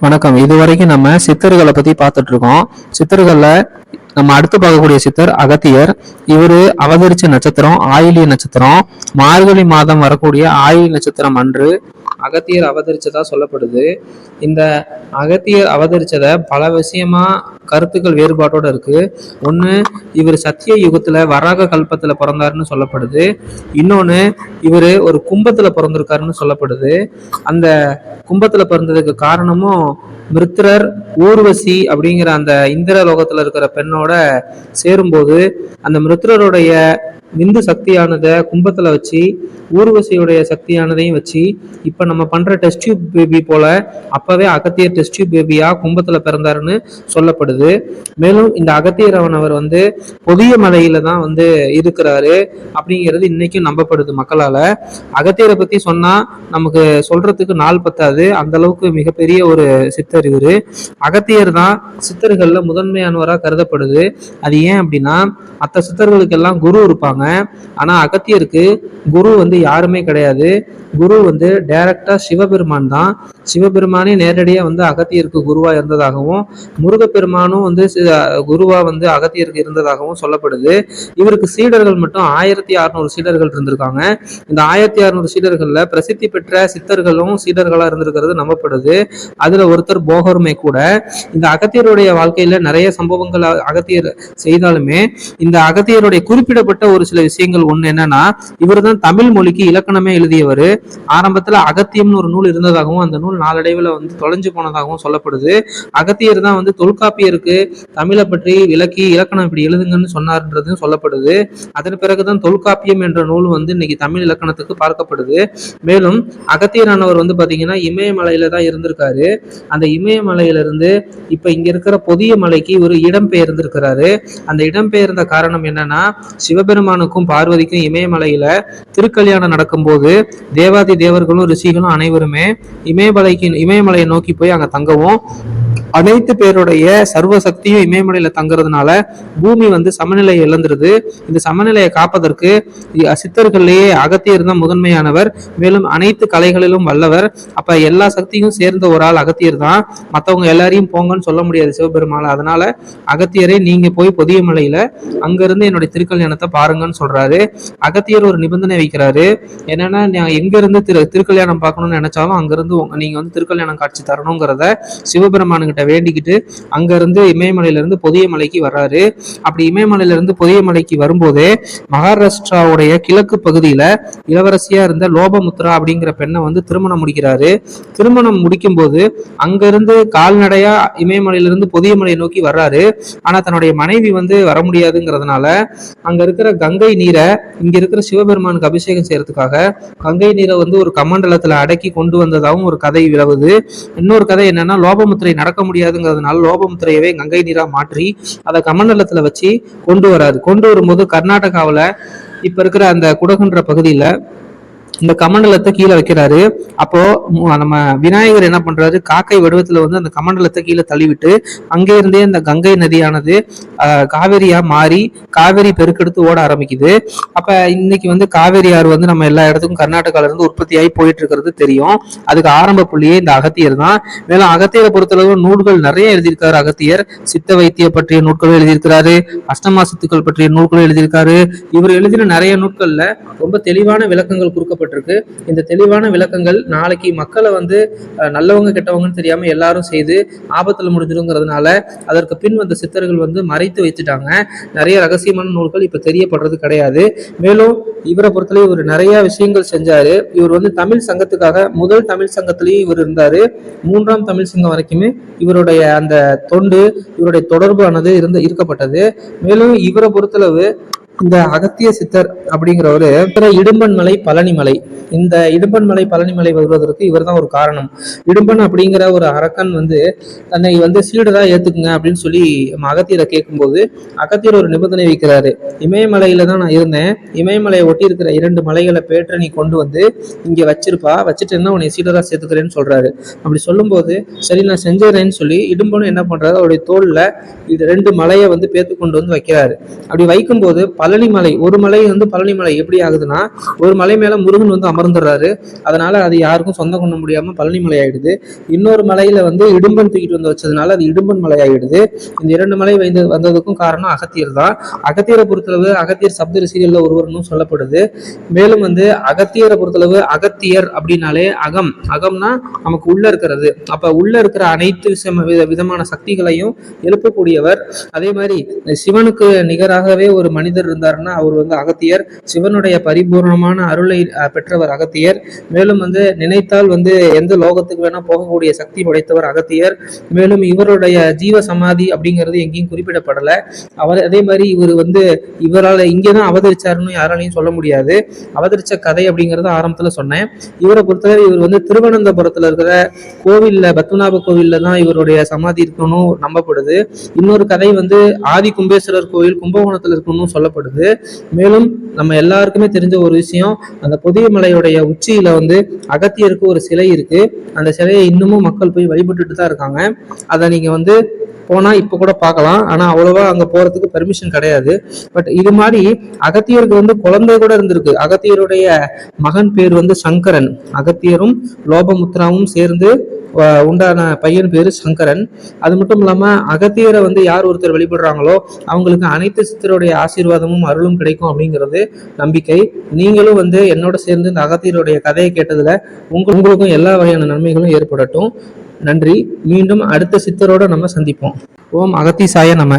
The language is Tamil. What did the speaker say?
வணக்கம். இதுவரைக்கும் நம்ம சித்தர்களை பத்தி பார்த்துட்டு இருக்கோம். சித்தர்கள்ல நம்ம அடுத்து பார்க்கக்கூடிய சித்தர் அகத்தியர். இவர் அவதரிச்ச நட்சத்திரம் ஆயிலிய நட்சத்திரம். மார்கழி மாதம் வரக்கூடிய ஆயிலி நட்சத்திரம் அன்று அகத்தியர் அவதரிச்சதா சொல்லப்படுது. இந்த அகத்தியர் அவதரிச்சத பல விஷயமா கருத்துக்கள் வேறுபாட்டோட இருக்கு. ஒன்று இவர் சத்திய யுகத்துல வராக கல்பத்துல பிறந்தாருன்னு சொல்லப்படுது. இன்னொன்று இவர் ஒரு கும்பத்துல பிறந்திருக்காருன்னு சொல்லப்படுது. அந்த கும்பத்துல பிறந்ததுக்கு காரணமும் மிருத்ரர் ஊர்வசி அப்படிங்கிற அந்த இந்திர லோகத்துல இருக்கிற பெண்ணோட சேரும்போது அந்த மிருத்ரருடைய விந்து சக்தியானதை கும்பத்தில் வச்சு ஊர்வசியுடைய சக்தியானதையும் வச்சு இப்போ நம்ம பண்ணுற டெஸ்ட் டியூப் பேபி போல அப்பவே அகத்தியர் டெஸ்ட் டியூப் பேபியாக கும்பத்தில் பிறந்தாருன்னு சொல்லப்படுது. மேலும் இந்த அகத்தியரவன் அவர் வந்து புதிய மலையில தான் வந்து இருக்கிறாரு அப்படிங்கிறது இன்னைக்கும் நம்பப்படுது மக்களால். அகத்தியரை பற்றி சொன்னால் நமக்கு சொல்கிறதுக்கு நாள் பத்தாது. அந்த அளவுக்கு மிகப்பெரிய ஒரு சித்தர் இவர். அகத்தியர் தான் சித்தர்களில் முதன்மையானவராக கருதப்படுது. அது ஏன் அப்படின்னா மற்ற சித்தர்களுக்கெல்லாம் குரு இருப்பாங்க. ஆனா அகத்தியருக்கு குரு வந்து யாருமே கிடையாது. குரு வந்து டைரக்டா சிவபெருமான் தான். சிவபெருமானே நேரடியாக வந்து அகத்தியருக்கு குருவா இருந்ததாகவும் முருகப்பெருமானும் வந்து குருவாக குருவா வந்து அகத்தியருக்கு இருந்ததாகவும் சொல்லப்படுது. இவருக்கு சீடர்கள் மட்டும் ஆயிரத்தி அறுநூறு சீடர்கள் இருந்திருக்காங்க. இந்த ஆயிரத்தி அறுநூறு சீடர்கள்ல பிரசித்தி பெற்ற சித்தர்களும் சீடர்களா இருந்திருக்கிறது நம்பப்படுது. அதுல ஒருத்தர் போகருமே கூட. இந்த அகத்தியருடைய வாழ்க்கையில நிறைய சம்பவங்கள் அகத்தியர் செய்தாலுமே இந்த அகத்தியருடைய குறிப்பிடப்பட்ட ஒரு சில விஷயங்கள் ஒண்ணு என்னன்னா இவர் தான் தமிழ் மொழிக்கு இலக்கணமே எழுதியவர். ஆரம்பத்துல அகத்தியம்னு ஒரு நூல் இருந்ததாகவும் அந்த நூல் நாளடைவில் வந்து தொலைஞ்சு போனதாகவும் சொல்லப்படுது. அகத்தியர் தான் வந்து தொல்காப்பியருக்கு தமிழை பற்றி விளக்கி இலக்கணம் இப்படி எழுதுங்கன்னு சொன்னார்ன்றதும் சொல்லப்படுது. அதன் பிறகுதான் தொல்காப்பியம் என்ற நூல் வந்து இன்னைக்கு தமிழ் இலக்கணத்துக்கு பார்க்கப்படுது. மேலும் அகத்தியரானவர் வந்து பாத்தீங்கன்னா இமயமலையில தான் இருந்திருக்காரு. அந்த இமயமலையிலிருந்து இப்போ இங்க இருக்கிற பொதிய மலைக்கு ஒரு இடம் பெயர்ந்திருக்கிறாரு. அந்த இடம் பெயர்ந்த காரணம் என்னன்னா சிவபெருமானுக்கும் பார்வதிக்கும் இமயமலையில திருக்கல்யாணம் நடக்கும்போது தேவாதி தேவர்களும் ரிஷிகளும் அனைவருமே இமயமலைக்கு இமயமலையை நோக்கி போய் அங்க தங்கவும். அனைத்து பேருடைய சர்வ சக்தியும் இமயமலையில தங்குறதுனால பூமி வந்து சமநிலையை இழந்துருது. இந்த சமநிலையை காப்பதற்கு சித்தர்கள்லேயே அகத்தியர் தான் முதன்மையானவர். மேலும் அனைத்து கலைகளிலும் வல்லவர். அப்ப எல்லா சக்தியும் சேர்ந்த ஒரு ஆள் அகத்தியர் தான். மற்றவங்க எல்லாரையும் போங்கன்னு சொல்ல முடியாது சிவபெருமாள். அதனால அகத்தியரை நீங்க போய் பொதிய மலையில அங்கிருந்து என்னுடைய திருக்கல்யாணத்தை பாருங்கன்னு சொல்றாரு. அகத்தியர் ஒரு நிபந்தனை வைக்கிறாரு. என்னன்னா நான் எங்க இருந்து திரு திருக்கல்யாணம் பார்க்கணும்னு நினைச்சாலும் அங்கிருந்து நீங்க வந்து திருக்கல்யாணம் காட்சி தரணுங்கிறத சிவபெருமானுகிட்ட வேண்டிக்கிட்டு அங்கேருந்து இமயமலையிலேருந்து புதிய மலைக்கு வர்றாரு. அப்படி இமயமலையிலேருந்து புதிய மலைக்கு வரும்போதே மகாராஷ்டிராவுடைய கிழக்கு பகுதியில் இளவரசியாக இருந்த லோபமுத்ரா அப்படிங்கிற பெண்ணை வந்து திருமணம் முடிக்கிறாரு. திருமணம் முடிக்கும் போது கால்நடையாக இமயமலையிலேருந்து இமயமலையிலிருந்து மலையை நோக்கி வர்றாரு. ஆனால் தன்னுடைய மனைவி வந்து வர முடியாதுங்கிறதுனால அங்கே இருக்கிற கங்கை நீரை இங்கே இருக்கிற சிவபெருமானுக்கு அபிஷேகம் செய்யறதுக்காக கங்கை நீரை வந்து ஒரு கமண்டலத்தில் அடக்கி கொண்டு வந்ததாகவும் ஒரு கதை விளவுது. இன்னொரு கதை என்னன்னா லோபமுத்திரை நடக்க முடியாதுங்கிறதுனால லோபம் துறையவே கங்கை நீரா மாற்றி அதை கமண்டலத்துல வச்சு கொண்டு வராது. கொண்டு வரும்போது கர்நாடகாவுல இப்ப இருக்கிற அந்த குடகுன்ற பகுதியில இந்த கமண்டலத்தை கீழே வைக்கிறாரு. அப்போ நம்ம விநாயகர் என்ன பண்றாரு? காக்கை வடிவத்துல வந்து அந்த கமண்டலத்தை கீழே தள்ளிவிட்டு அங்கே இருந்தே இந்த கங்கை நதியானது காவேரியா மாறி காவேரி பெருக்கெடுத்து ஓட ஆரம்பிக்குது. அப்ப இன்னைக்கு வந்து காவேரி ஆறு வந்து நம்ம எல்லா இடத்துக்கும் கர்நாடகால இருந்து உற்பத்தி ஆகி போயிட்டு இருக்கிறது தெரியும். அதுக்கு ஆரம்ப புள்ளியே இந்த அகத்தியர் தான். மேலும் அகத்தியரை பொறுத்தளவு நூல்கள் நிறைய எழுதியிருக்காரு அகத்தியர். சித்த வைத்திய பற்றிய நூல்களும் எழுதியிருக்கிறாரு. அஷ்டமா சித்துக்கள் பற்றிய நூல்களும் எழுதியிருக்காரு. இவர் எழுதின நிறைய நூட்கள்ல ரொம்ப தெளிவான விளக்கங்கள் கொடுக்கப்பட்டு கொடுக்கப்பட்டிருக்கு. இந்த தெளிவான விளக்கங்கள் நாளைக்கு மக்களை வந்து நல்லவங்க கெட்டவங்கன்னு தெரியாமல் எல்லாரும் செய்து ஆபத்தில் முடிஞ்சிருங்கிறதுனால அதற்கு பின் வந்த சித்தர்கள் வந்து மறைத்து வைத்துட்டாங்க. நிறைய ரகசியமான நூல்கள் இப்போ தெரியப்படுறது கிடையாது. மேலும் இவரை பொறுத்தவரை இவர் நிறைய விஷயங்கள் செஞ்சார். இவர் வந்து தமிழ் சங்கத்துக்காக முதல் தமிழ் சங்கத்திலேயும் இவர் இருந்தார். மூன்றாம் தமிழ் சங்கம் வரைக்குமே இவருடைய அந்த தொண்டு இவருடைய தொடர்பு ஆனது இருந்து இருக்கப்பட்டது. மேலும் இவரை பொறுத்தளவு இந்த அகத்திய சித்தர் அப்படிங்கிறவரு இடும்பன் மலை பழனிமலை இந்த இடும்பன் மலை வருவதற்கு இவர் தான் ஒரு காரணம். இடும்பன் அப்படிங்கிற ஒரு அரக்கன் வந்து தன்னை வந்து சீடரா ஏத்துக்குங்க அப்படின்னு சொல்லி நம்ம அகத்தியரை கேட்கும்போது அகத்தியர் ஒரு நிபந்தனை வைக்கிறாரு. இமயமலையில தான் நான் இருந்தேன். இமயமலையை ஒட்டி இருக்கிற இரண்டு மலைகளை பேற்ற நீ கொண்டு வந்து இங்க வச்சிருப்பா. வச்சுட்டேன்னா உன்னை சீடரா சேர்த்துக்கிறேன்னு சொல்றாரு. அப்படி சொல்லும்போது சரி நான் செஞ்சிடறேன்னு சொல்லி இடும்பனும் என்ன பண்றாரு? அவருடைய தோல்ல இது ரெண்டு மலையை வந்து பேத்து கொண்டு வந்து வைக்கிறாரு. அப்படி வைக்கும்போது பல பழனி மலை ஒரு மலை வந்து பழனி மலை எப்படி ஆகுதுன்னா ஒரு மலை மேல முருகன் வந்து அமர்ந்துடுறாரு. அதனால அது யாருக்கும் சொந்தம் கொள்ள முடியாம பழனி மலை ஆயிடுது. இன்னொரு மலையில வந்து இடும்பன் தூக்கிட்டு வந்து வச்சதுனால அது இடும்பன் மலை ஆயிடுது இந்த இரண்டு மலை வந்து வந்ததுக்கும் காரணம் அகத்தியர் தான். அகத்தியரை பொறுத்தளவு அகத்தியர் சப்த ரிசிகள்ல ஒருவர்னு சொல்லப்படுது. மேலும் வந்து அகத்தியரை பொறுத்தளவு அகத்தியர் அப்படின்னாலே அகம். அகம்னா நமக்கு உள்ள இருக்கிறது. அப்ப உள்ள இருக்கிற அனைத்து விதமான சக்திகளையும் எழுப்பக்கூடியவர். அதே மாதிரி சிவனுக்கு நிகராகவே ஒரு மனிதர் இருந்தாருன்னா அவர் வந்து அகத்தியர். சிவனுடைய பரிபூர்ணமான அருளை பெற்றவர் அகத்தியர். மேலும் வந்து நினைத்தால் வந்து எந்த லோகத்துக்கு வேணா போகக்கூடிய சக்தி படைத்தவர் அகத்தியர். மேலும் இவருடைய ஜீவ சமாதி அப்படிங்கிறது எங்கேயும் குறிப்பிடப்படலை. அவர் அதே மாதிரி இவர் வந்து இவரால் இங்கே தான் அவதரிச்சாருன்னு யாராலையும் சொல்ல முடியாது. அவதரிச்ச கதை அப்படிங்கிறத ஆரம்பத்தில் சொன்னேன். இவரை பொறுத்தவரை இவர் வந்து திருவனந்தபுரத்தில் இருக்கிற கோவில்ல பத்மநாப கோவிலில் தான் இவருடைய சமாதி இருக்கணும் நம்பப்படுது. இன்னொரு கதை வந்து ஆதி கும்பேஸ்வரர் கோவில் கும்பகோணத்தில் இருக்கணும்னு சொல்லப்படுது. மேலும் நம்ம எல்லாருக்குமே தெரிஞ்ச ஒரு விஷயம் அந்த புதிய மலையுடைய உச்சியில வந்து அகத்தியருக்கு ஒரு சிலை இருக்கு. அந்த சிலையை இன்னமும் மக்கள் போய் வழிபட்டுட்டு தான் இருக்காங்க. அதை நீங்க வந்து போனா இப்ப கூட பார்க்கலாம். ஆனா அவ்வளவா அங்க போறதுக்கு பெர்மிஷன் கிடையாது. பட் இது மாதிரி அகத்தியருக்கு வந்து குழந்தை கூட இருந்திருக்கு. அகத்தியருடைய மகன் பேர் வந்து சங்கரன். அகத்தியரும் லோபமுத்ராவும் சேர்ந்து உண்டான பையன் பேர் சங்கரன். அது மட்டும் இல்லாமல் அகத்தியரை வந்து யார் ஒருத்தர் வழிபடுறாங்களோ அவங்களுக்கு அனைத்து சித்தருடைய ஆசீர்வாதமும் அருளும் கிடைக்கும் அப்படிங்கிறது நம்பிக்கை. நீங்களும் வந்து என்னோட சேர்ந்து இந்த அகத்தியருடைய கதையை கேட்டதில் உங்க உங்களுக்கும் எல்லா வகையான நன்மைகளும் ஏற்படட்டும். நன்றி. மீண்டும் அடுத்த சித்தரோட நம்ம சந்திப்போம். ஓம் அகத்தி சாய நம்ம